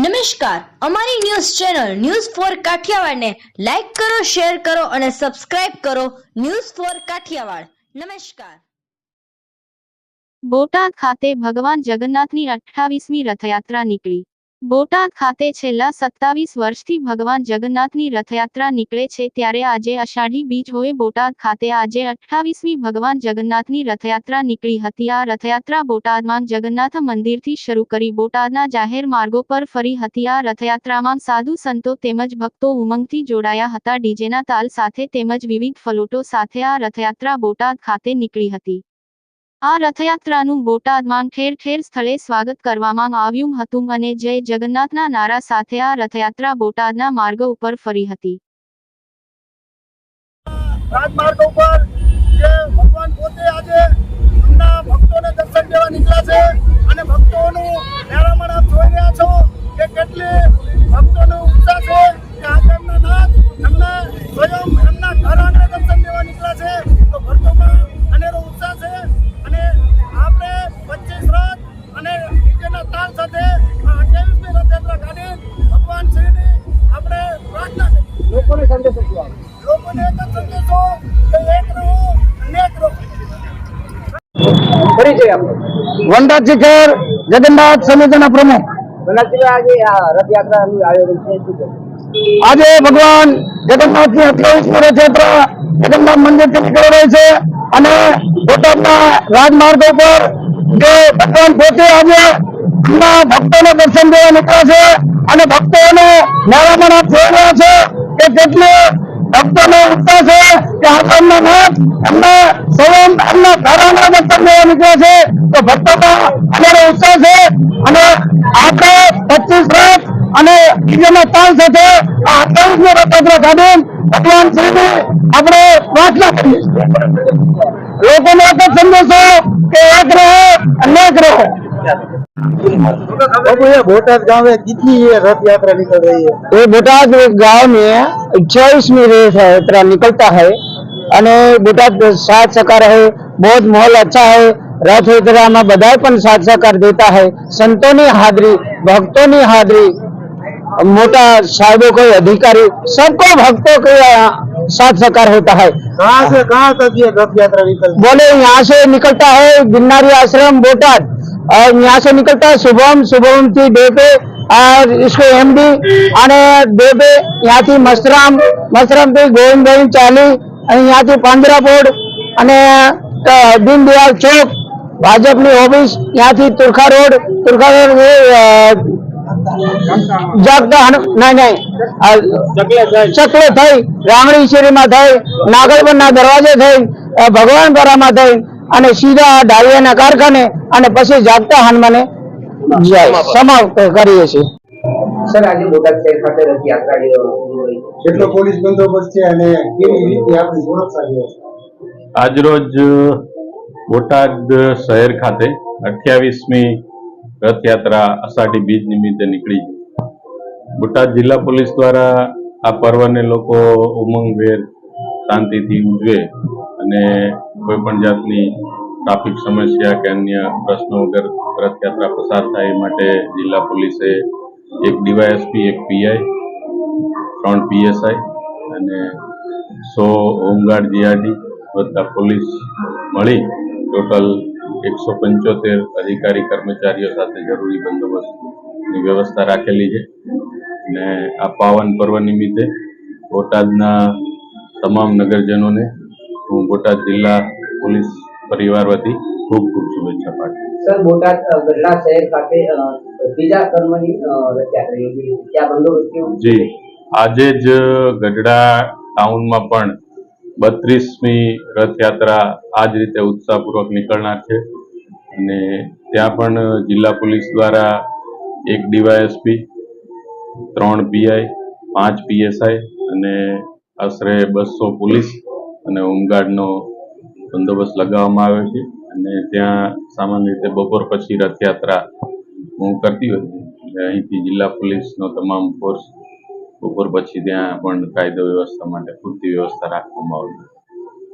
નમસ્કાર. અમારી news channel news for કાઠિયાવાડને લાઈક કરો, શેર કરો અને સબસ્ક્રાઇબ કરો ન્યૂઝ ફોર કાઠિયાવાડ. નમસ્કાર. બોટાદ ખાતે ભગવાન જગન્નાથની અઠ્ઠાવીસમી રથયાત્રા નીકળી. બોટાદ ખાતે છેલ્લા સત્તાવીસ વર્ષથી ભગવાન જગન્નાથની રથયાત્રા નીકળે છે ત્યારે આજે અષાઢી બીજ હોય બોટાદ ખાતે આજે અઠ્ઠાવીસમી ભગવાન જગન્નાથની રથયાત્રા નીકળી હતી. આ રથયાત્રા બોટાદમાં જગન્નાથ મંદિરથી શરૂ કરી બોટાદના જાહેર માર્ગો પર ફરી હતી. આ રથયાત્રામાં સાધુ સંતો તેમજ ભક્તો ઉમંગથી જોડાયા હતા. ડીજેના તાલ સાથે તેમજ વિવિધ ફલોટો સાથે આ રથયાત્રા બોટાદ ખાતે નીકળી હતી. આ રથયાત્રાનું બોટાદમાં ઠેર ઠેર સ્થળે સ્વાગત કરવામાં આવ્યું હતું અને જય જગન્નાથના નારા સાથે આ રથયાત્રા બોટાદના માર્ગ ઉપર ફરી હતી. ભક્તોને દર્શન દેવા નીકળ્યા છે અને ભક્તોનું આપ જોઈ રહ્યા છો. લોકોને સંદેશો લોકોને એક જ સંદેશો કે એક રહો અનેક રહો. વનરાજ શિખર જગન્નાથ સમિતિના પ્રમુખ. આજે આ રથયાત્રાનું આયોજન છે આજે ભગવાન જગન્નાથની અઠ્યાવીસમી રથયાત્રા જગન્નાથ મંદિરથી નીકળી રહી છે અને બોટાદના રાજમાર્ગો પર જે ભગવાન પોતે આજે ભક્તો ભક્તોને દર્શન દેવા નીકળ્યા છે અને ભક્તોને મેળામણ આપ જોઈ રહ્યા છે. કે કેટલી ભક્તોનો ઉત્સાહ છે કે આપણને નાથ એમના સ્વયં એમના ઘરાના દર્શન લેવા નીકળ્યા છે? તો ભક્તોમાં અમારો ઉત્સાહ છે અને આપણે પચીસ રથ અને બીજાના તાલ સાથે આ અઠ્યાવીસમી રથયાત્રા કાઢી ભગવાન શ્રીને આપણે પ્રાર્થના કરીએ છીએ. લોકોને એક જ સંદેશો કે એક રહો અનેક રહો बोटाद गाँव में कितनी ये रथ यात्रा निकल रही है। ये बोटाद गाँव में चौबीस रथ यात्रा निकलता है बोटाद साथ सकार है बहुत माहौल अच्छा है। रथ यात्रा में बधाई साथ सकार देता है। संतों ने हाजरी भक्तों ने हाजरी मोटा साहबों को अधिकारी सबको भक्तों के साथ सकार होता है। कहाँ से कहाँ तक ये रथ यात्रा निकल बोले यहाँ से निकलता है गिन्नारी आश्रम बोटाद। और यहाँ से निकलता है शुभम शुभम थी डेपे और इसको एमडी અને ડેબે ત્યાંથી મસરામ મસરામ થી ગોવિંદભાઈ ચાલી અને ત્યાંથી પાંદરાપોળ અને અ, દીનદયાળ ચોક ભાજપની ઓફિસ ત્યાંથી તુરખા રોડ તુરખા રોડ એ, અ, જાગતા હનુ- નહીં નહીં આ ચકલે થઈ રામણી શેરીમાં થઈ નાગરબનના દરવાજે થઈ અ, ભગવાનપરામાં થઈ અને સીધા ડાળિયાના કારખાને અને પછી જાગતા હનુમાને જાય સમાપ્ત કરીએ છીએ. સર આજે બોટાદ શહેર ખાતે રથયાત્રા કેટલો પોલીસ બંદોબસ્ત છે અને કેવી રીતે આપણી સુરક્ષા આજરોજ બોટાદ શહેર ખાતે અઠ્યાવીસમી રથયાત્રા અષાઢી બીજ નિમિત્તે નીકળી છે. બોટાદ જિલ્લા પોલીસ દ્વારા આ પર્વને લોકો ઉમંગભેર શાંતિથી ઉજવે અને કોઈ પણ જાતની ટ્રાફિક સમસ્યા કે અન્ય પ્રશ્નો વગર રથયાત્રા પસાર થાય એ માટે જિલ્લા પોલીસે એક ડીવાયએસપી, એક પીઆઈ, ત્રણ પીએસઆઈ અને સો હોમગાર્ડ જીઆરડી બધા પોલીસ મળી ટોટલ એકસો પંચોતેર અધિકારી કર્મચારીઓ સાથે જરૂરી બંદોબસ્તની વ્યવસ્થા રાખેલી છે અને આ પાવન પર્વ નિમિત્તે બોટાદના તમામ નગરજનોને હું બોટાદ જિલ્લા પોલીસ પરિવાર વતી ખૂબ ખૂબ શુભેચ્છા પાઠવું સર બોટાદ ગઢડા શહેર ખાતે ત્રીજા કર્મની રચના કરી યોજી ત્યાં બંદોબસ્ત કેવો જી. આજે જ ગઢડા ટાઉનમાં પણ બત્રીસમી રથયાત્રા આ જ રીતે ઉત્સાહપૂર્વક નીકળનાર છે. અને ત્યાં પણ જિલ્લા પોલીસ દ્વારા એક ડીવાયએસપી ત્રણ પીઆઈ પાંચ પીએસઆઈ અને આશરે બસો પોલીસ અને હોમગાર્ડનો બંદોબસ્ત લગાવવામાં આવ્યો છે. અને ત્યાં સામાન્ય રીતે બપોર પછી રથયાત્રા હું કરતી હોય એટલે અહીંથી જિલ્લા પોલીસનો તમામ ફોર્સ બપોર પછી ત્યાં પણ કાયદો વ્યવસ્થા માટે પૂરતી વ્યવસ્થા રાખવામાં આવી